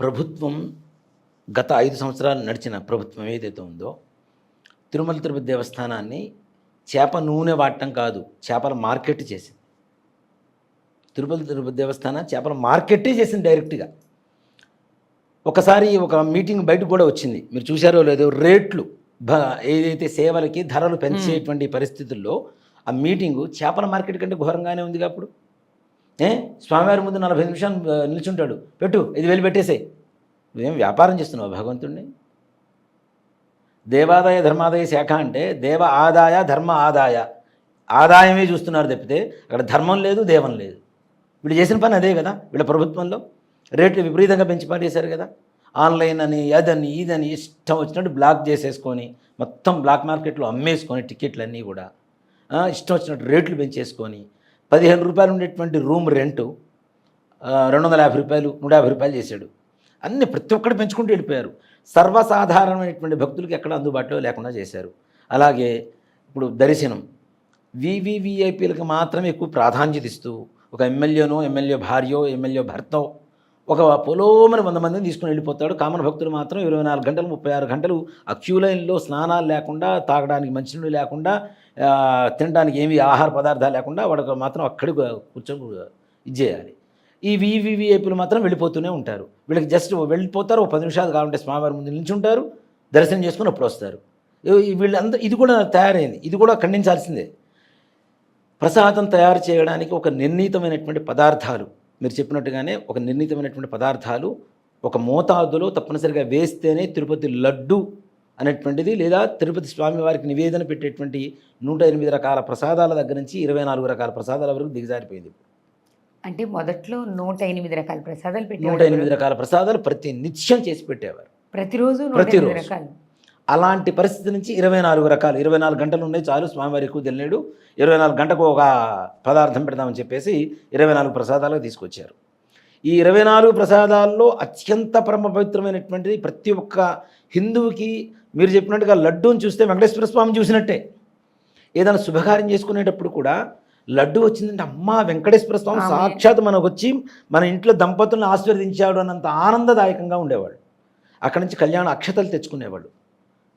ప్రభుత్వం గత ఐదు సంవత్సరాలు నడిచిన ప్రభుత్వం ఏదైతే ఉందో తిరుమల తిరుపతి దేవస్థానాన్ని చేప నూనె వాడటం కాదు చేపల మార్కెట్ చేసింది. తిరుపతి తిరుపతి దేవస్థానం చేపల మార్కెట్టే చేసింది డైరెక్ట్గా. ఒకసారి ఒక మీటింగ్ బయటకు కూడా వచ్చింది. మీరు చూశారో లేదో రేట్లు ఏదైతే సేవలకి ధరలు పెంచేటువంటి పరిస్థితుల్లో ఆ మీటింగు చేపల మార్కెట్ కంటే ఘోరంగానే ఉంది అప్పుడు. ఏ? స్వామివారి ముందు నలభై నిమిషాలు నిల్చుంటాడు. పెట్టు ఇది వెళ్ళి పెట్టేసేయ్. నువ్వేం వ్యాపారం చేస్తున్నావు భగవంతుణ్ణి? దేవాదాయ ధర్మాదాయ శాఖ అంటే దేవ ఆదాయ ధర్మ ఆదాయ. ఆదాయమే చూస్తున్నారు తప్పితే అక్కడ ధర్మం లేదు దేవం లేదు. వీళ్ళు చేసిన పని అదే కదా వీళ్ళ ప్రభుత్వంలో. రేట్లు విపరీతంగా పెంచి పారేశారు కదా. ఆన్లైన్ అని అదని ఇదని ఇష్టం వచ్చినట్టు బ్లాక్ చేసేసుకొని మొత్తం బ్లాక్ మార్కెట్లో అమ్మేసుకొని టికెట్లన్నీ కూడా ఇష్టం వచ్చినట్టు రేట్లు పెంచేసుకొని పదిహేను రూపాయలు ఉండేటువంటి రూమ్ రెంటు రెండు వందల యాభై రూపాయలు నూట యాభై రూపాయలు చేశాడు. అన్ని ప్రతి ఒక్కటి పెంచుకుంటూ వెళ్ళిపోయారు. సర్వసాధారణమైనటువంటి భక్తులకి ఎక్కడ అందుబాటులో లేకుండా చేశారు. అలాగే ఇప్పుడు దర్శనం. వివివిఐపీలకు మాత్రమే ఎక్కువ ప్రాధాన్యత ఇస్తూ ఒక ఎమ్మెల్యేనో ఎమ్మెల్యే భార్యో ఎమ్మెల్యే భర్తో ఒక పొలోమని వంద మందిని తీసుకుని వెళ్ళిపోతాడు. కామన్ భక్తులు మాత్రం ఇరవై నాలుగు గంటలు ముప్పై ఆరు గంటలు ఆ క్యూ లైన్లో స్నానాలు లేకుండా తాగడానికి మంచినీళ్ళు లేకుండా తినడానికి ఏమి ఆహార పదార్థాలు లేకుండా వాడు మాత్రం అక్కడికి కూర్చొని ఇది చేయాలి. ఈ వివివిఐపీలు మాత్రం వెళ్ళిపోతూనే ఉంటారు. వీళ్ళకి జస్ట్ వెళ్ళిపోతారు ఒక పది నిమిషాలు కావాలంటే స్వామివారి ముందు నిల్చుంటారు దర్శనం చేసుకుని అప్పుడు వస్తారు. ఈ- వీళ్ళంతా ఇది కూడా తయారైంది. ఇది కూడా ఖండించాల్సిందే. ప్రసాదం తయారు చేయడానికి ఒక నిర్ణీతమైనటువంటి పదార్థాలు మీరు చెప్పినట్టుగానే ఒక నిర్ణీతమైనటువంటి పదార్థాలు ఒక మోతాదులో తప్పనిసరిగా వేస్తేనే తిరుపతి లడ్డు అనేటువంటిది లేదా తిరుపతి స్వామివారికి నివేదన పెట్టేటువంటి నూట ఎనిమిది రకాల ప్రసాదాల దగ్గర నుంచి ఇరవై నాలుగు రకాల ప్రసాదాల వరకు దిగజారిపోయింది. అంటే మొదట్లో నూట ఎనిమిది రకాల ప్రసాదాలు నూట పెట్టేవారు ఎనిమిది రకాల ప్రసాదాలు ప్రతి నిత్యం చేసి పెట్టేవారు. ప్రతిరోజు నూట ప్రతిరోజు. అలాంటి పరిస్థితి నుంచి ఇరవై నాలుగు రకాలు ఇరవై నాలుగు గంటలు ఉన్నాయి చాలు స్వామివారి ఎక్కువ తెలియడు ఇరవై నాలుగు గంటకు ఒక పదార్థం పెడదామని చెప్పేసి ఇరవై నాలుగు ప్రసాదాలకు తీసుకొచ్చారు. ఈ ఇరవై నాలుగు ప్రసాదాల్లో అత్యంత పరమ పవిత్రమైనటువంటిది ప్రతి ఒక్క హిందువుకి మీరు చెప్పినట్టుగా లడ్డూని చూస్తే వెంకటేశ్వర స్వామి చూసినట్టే. ఏదైనా శుభకార్యం చేసుకునేటప్పుడు కూడా లడ్డు వచ్చిందంటే అమ్మా వెంకటేశ్వర స్వామి. సాక్షాత్ మనకు వచ్చి మన ఇంట్లో దంపతులను ఆశీర్వదించాడు అన్నంత ఆనందదాయకంగా ఉండేవాడు అక్కడి నుంచి కళ్యాణ అక్షతలు తెచ్చుకునేవాళ్ళు.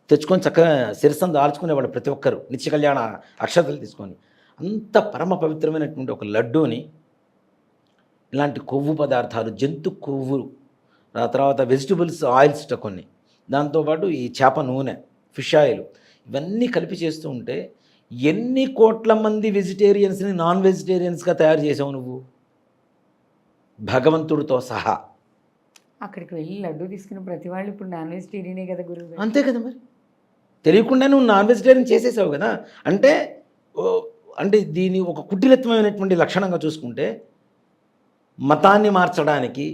తెచ్చుకొని చక్కగా శిరస్సును దాల్చుకునేవాళ్ళు ప్రతి ఒక్కరు నిత్య కళ్యాణ అక్షతలు తీసుకొని. అంత పరమ పవిత్రమైనటువంటి ఒక లడ్డూని ఇలాంటి కొవ్వు పదార్థాలు జంతు కొవ్వు ఆ తర్వాత వెజిటబుల్స్ ఆయిల్స్ కొన్ని. దాంతోపాటు ఈ చేప నూనె ఫిష్ ఆయిల్ ఇవన్నీ కలిపి చేస్తూ ఉంటే ఎన్ని కోట్ల మంది వెజిటేరియన్స్ని నాన్ వెజిటేరియన్స్గా తయారు చేసావు నువ్వు? భగవంతుడితో సహా. అక్కడికి వెళ్ళి లడ్డు తీసుకున్న ప్రతి వాళ్ళు ఇప్పుడు నాన్ వెజిటేరియనే కదా గురువు గారు. అంతే కదా మరి? తెలియకుండా నువ్వు నాన్ వెజిటేరియన్ చేసేసావు కదా. అంటే అంటే దీని ఒక కుటిలత్వమైనటువంటి లక్షణంగా చూసుకుంటే మతాన్ని మార్చడానికి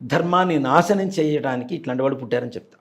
ధర్మాన్ని నాశనం చేయడానికి ఇట్లాంటి వాడు పుట్టారని చెప్తా.